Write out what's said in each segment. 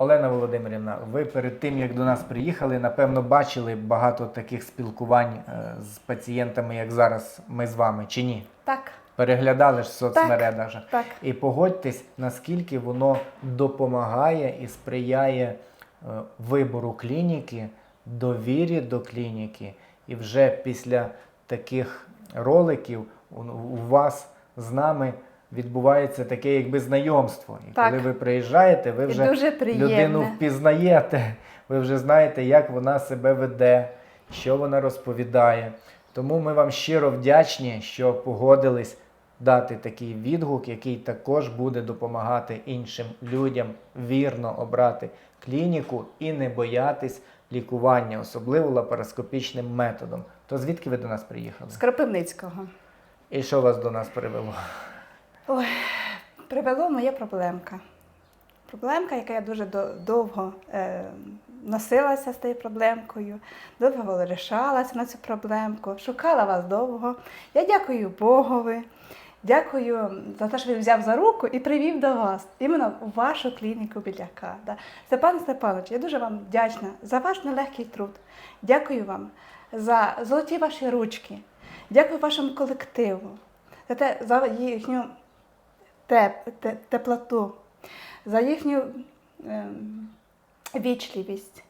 Олена Володимирівна, ви перед тим як до нас приїхали, напевно, бачили багато таких спілкувань е, з пацієнтами, як зараз ми з вами, чи ні? Так, Переглядали ж в соцмережах. так. І погодьтесь, наскільки воно допомагає і сприяє е, вибору клініки, довірі до клініки. І вже після таких роликів у вас з нами відбувається таке якби знайомство. І Так. коли ви приїжджаєте, ви вже дуже людину впізнаєте, ви вже знаєте, як вона себе веде, що вона розповідає. Тому ми вам щиро вдячні, що погодились дати такий відгук, який також буде допомагати іншим людям вірно обрати клініку і не боятись лікування, особливо лапароскопічним методом. То звідки ви до нас приїхали? З Кропивницького. І що вас до нас привело? Ой, привело моя проблемка. Проблемка, яка я дуже довго е, носилася з тією проблемкою, довго вирішалася на цю проблемку, шукала вас довго. Я дякую Богові, дякую за те, що він взяв за руку і привів до вас, іменно у вашу клініку біляка. Да. Степан Степанович, я дуже вам вдячна за ваш нелегкий труд. Дякую вам за золоті ваші ручки. Дякую вашому колективу, за, те, за їхню теп, те- теплоту, за їхню ем, вічливість,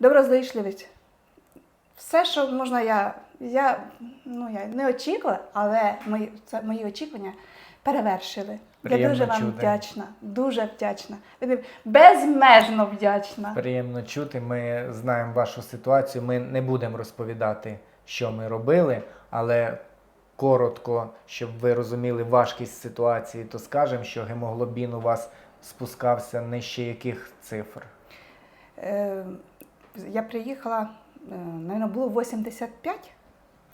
доброзичливість. Все, що можна, я, я, ну, я не очікувала, але мої, це, мої очікування перевершили. я Приємно дуже вам чути. вдячна, дуже вдячна. Безмежно вдячна. Приємно чути. Ми знаємо вашу ситуацію. Ми не будемо розповідати, що ми робили, але коротко, щоб ви розуміли важкість ситуації, то скажемо, що гемоглобін у вас спускався нижче яких цифр. Е, я приїхала, е, мабуть, було 85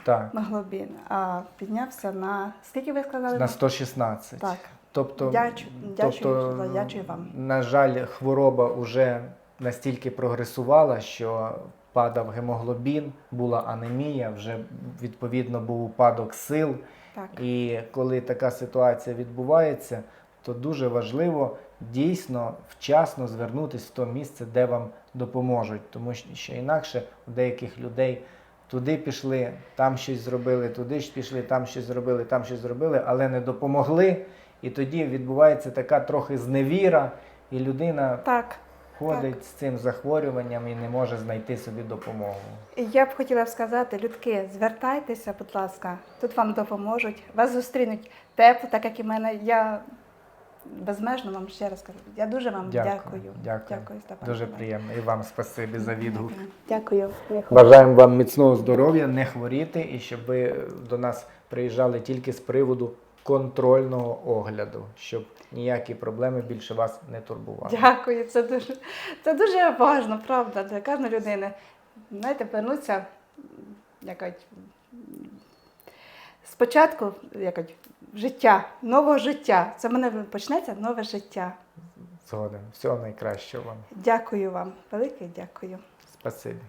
Так, гемоглобін, а піднявся на скільки ви сказали? на 116. Так. Тобто, Дячу- тобто, дячую- дячую вам. на жаль, хвороба вже настільки прогресувала, що падав гемоглобін, була анемія, вже відповідно був упадок сил. Так. І коли така ситуація відбувається, то дуже важливо дійсно вчасно звернутися в то місце, де вам допоможуть. Тому що інакше у деяких людей туди пішли, там щось зробили, туди ж пішли, там щось зробили, там щось зробили, але не допомогли. І тоді відбувається така трохи зневіра, і людина Так. Ходить з цим захворюванням і не може знайти собі допомогу. Я б хотіла б сказати, людки, звертайтеся, будь ласка, тут вам допоможуть. Вас зустрінуть тепло, так як і мене. Я безмежно вам ще раз кажу. Я дуже вам Дякую, дякую. дякую. дякую Степан Дуже приємно. І вам спасибі за відгук. Дякую. Бажаємо вам міцного здоров'я, не хворіти і щоб ви до нас приїжджали тільки з приводу контрольного огляду, щоб ніякі проблеми більше вас не турбували. Дякую. Це дуже, це дуже важливо, правда, для кожної людини. Знаєте, вернуться якось спочатку якось, життя, нового життя. Це в мене почнеться нове життя. Згоден. Всього найкращого вам. Дякую вам, велике дякую. Спасибі.